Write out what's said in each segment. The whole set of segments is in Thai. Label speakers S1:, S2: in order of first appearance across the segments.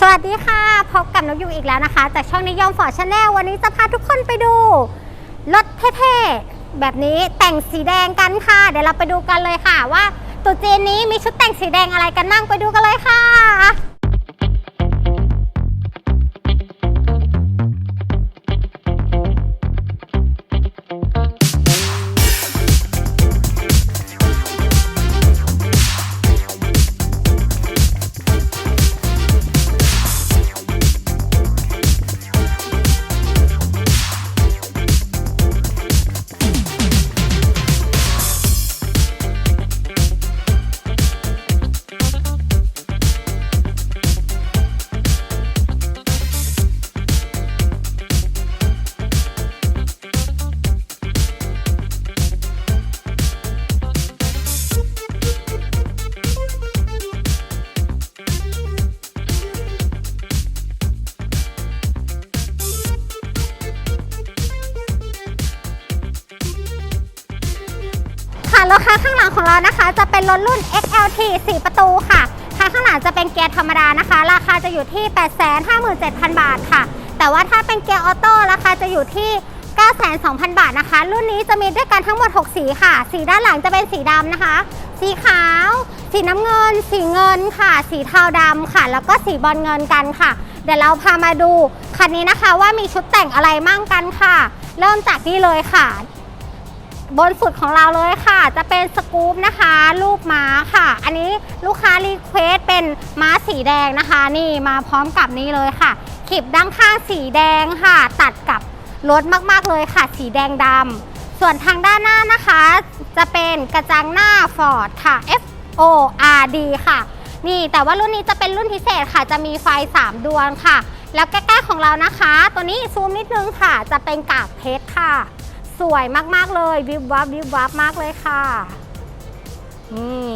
S1: สวัสดีค่ะ พบกับนกยูงอีกแล้วนะคะ จากช่องนิยมฟอร์ชาแนลวันนี้จะพาทุกคนไปดูรถเท่ๆแบบนี้แต่งสีแดงกันค่ะ เดี๋ยวเราไปดูกันเลยค่ะ ว่าตุ๊จีนนี้มีชุดแต่งสีแดงอะไรกันบ้างไปดูกันเลยค่ะ ค่ะรถคันข้างหลังของเรานะคะ จะเป็นรถรุ่น XLT 4 ประตูค่ะคันข้างหลังจะเป็นเกียร์ธรรมดานะคะ ราคาจะอยู่ที่ 857,000 บาทค่ะ แต่ว่าถ้าเป็นเกียร์ออโต้ราคาจะอยู่ที่9,200,000 บาทนะคะ รุ่นนี้จะมีด้วยกันทั้งหมด 6 สีค่ะ สีด้านหลังจะเป็นสีดำนะคะ สีขาว สีน้ำเงิน สีเงินค่ะ สีเทาดำค่ะ แล้วก็สีบอลเงินกันค่ะ เดี๋ยวเราพามาดูคันนี้นะคะว่ามีชุดแต่งอะไรมั่งกันค่ะ เริ่มจากนี่เลยค่ะ บนสุดของเราเลยค่ะ จะเป็นสกู๊ปนะคะ รูปม้าค่ะ อันนี้ลูกค้ารีเควสเป็นม้าสีแดงนะคะ นี่มาพร้อมกับนี้เลยค่ะขีบด้านข้างสีแดงค่ะ ตัดกับรถมากๆเลยค่ะ สีแดงดำส่วนทางด้านหน้านะคะ จะเป็นกระจังหน้า Ford ค่ะ F O R D ค่ะ นี่แต่ว่ารุ่นนี้จะเป็นรุ่นพิเศษค่ะ จะมีไฟ 3 ดวงค่ะ แล้วใกล้ๆของเรานะคะ ตัวนี้ซูมนิดนึงค่ะ จะเป็นกากเพชรค่ะ สวยมากๆเลยวิบวับวิบวับมากเลยค่ะ นี่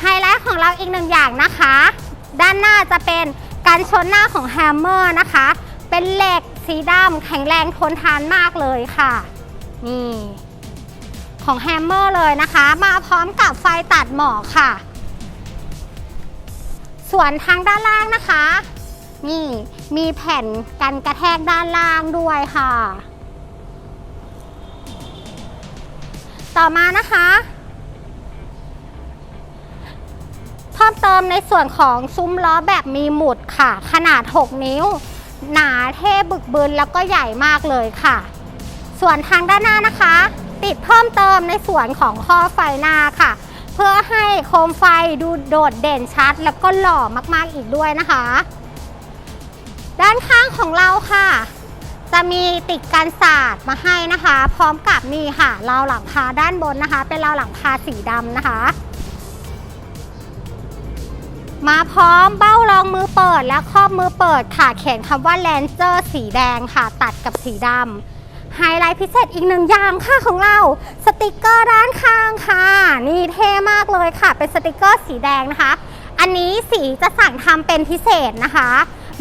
S1: ไฮไลท์ของเราอีกหนึ่งอย่างนะคะ ด้านหน้าจะเป็นการชนหน้าของแฮมเมอร์นะคะ เป็นเหล็กสีดำแข็งแรงทนทานมากเลยค่ะ นี่ของแฮมเมอร์เลยนะคะ มาพร้อมกับไฟตัดหมอกค่ะ ส่วนทางด้านล่างนะคะ นี่มีแผ่นกันกระแทกด้านล่างด้วยค่ะ ต่อมานะคะเพิ่มเติมในส่วนของซุ้มล้อแบบมีหมุดค่ะ ขนาด 6 นิ้ว หนาเท่บึกบึนแล้วก็ใหญ่มากเลยค่ะ ส่วนทางด้านหน้านะคะ ติดเพิ่มเติมในส่วนของข้อไฟหน้าค่ะ เพื่อให้โคมไฟดูโดดเด่นชัด แล้วก็หล่อมากๆอีกด้วยนะคะ ด้านข้างของเราค่ะ จะมีติดกันศาสตร์มาให้นะคะ พร้อมกับนี่ค่ะราวหลังคาด้านบนนะคะ เป็นราวหลังคาสีดำนะคะ มาพร้อมเบ้ารองมือเปิดและครอบมือเปิดค่ะ เขียนคำว่า Ranger สีแดงค่ะ ตัดกับสีดำไฮไลท์พิเศษอีกหนึ่งอย่างค่ะของเรา สติกเกอร์ด้านข้างค่ะ นี่เท่มากเลยค่ะ เป็นสติกเกอร์สีแดงนะคะ อันนี้สีจะสั่งทำเป็นพิเศษนะคะ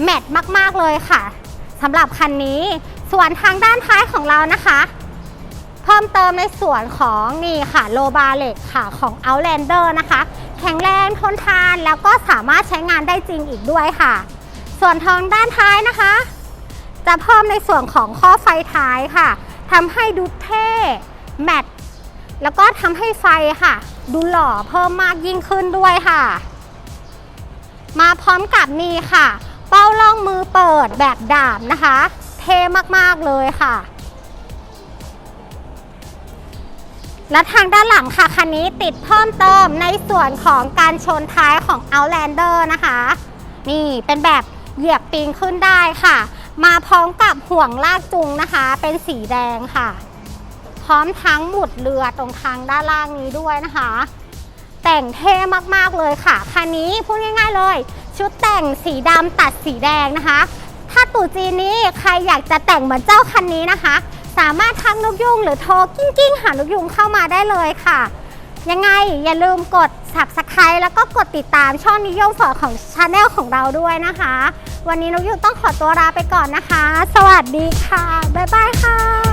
S1: แมทมากๆเลยค่ะ สำหรับคันนี้ ส่วนทางด้านท้ายของเรานะคะ เพิ่มเติมในส่วนของนี่ค่ะโลบาเล็กค่ะของ Outlander นะคะ แข็งแรงทนทานแล้วก็สามารถใช้งานได้จริงอีกด้วยค่ะ ส่วนทางด้านท้ายนะคะ จะเพิ่มในส่วนของข้อไฟท้ายค่ะทำให้ดูเท่แมทแล้วก็ทำให้ไฟค่ะ ดูหล่อเพิ่มมากยิ่งขึ้นด้วยค่ะ มาพร้อมกับนี่ค่ะ เป้าล่องมือเปิดแบบดาบนะคะ เท่มากๆเลยค่ะ และทางด้านหลังค่ะคันนี้ติดเพิ่มเติมในส่วนของการชนท้ายของ Outlander นะคะ นี่เป็นแบบเหยียบปีนขึ้นได้ค่ะ มาพร้อมกับห่วงลากจูงนะคะ เป็นสีแดงค่ะ พร้อมทั้งหมุดเรือตรงทางด้านล่างนี้ด้วยนะคะ แต่งเท่มากๆเลยค่ะคันนี้พูดง่าย ๆเลย ชุดแต่งสีดำตัดสีแดงนะคะ ถ้าตู่จีนนี้ใครอยากจะแต่งเหมือนเจ้าคันนี้นะคะ สามารถทักนกยุงหรือโทรกิ้งกิ้งหานกยุงเข้ามาได้เลยค่ะ ยังไงอย่าลืมกด subscribe แล้วก็กดติดตามช่องนิยมฟอของชาแนลของเราด้วยนะคะ วันนี้นกยุงต้องขอตัวลาไปก่อนนะคะ สวัสดีค่ะ บ๊ายบายค่ะ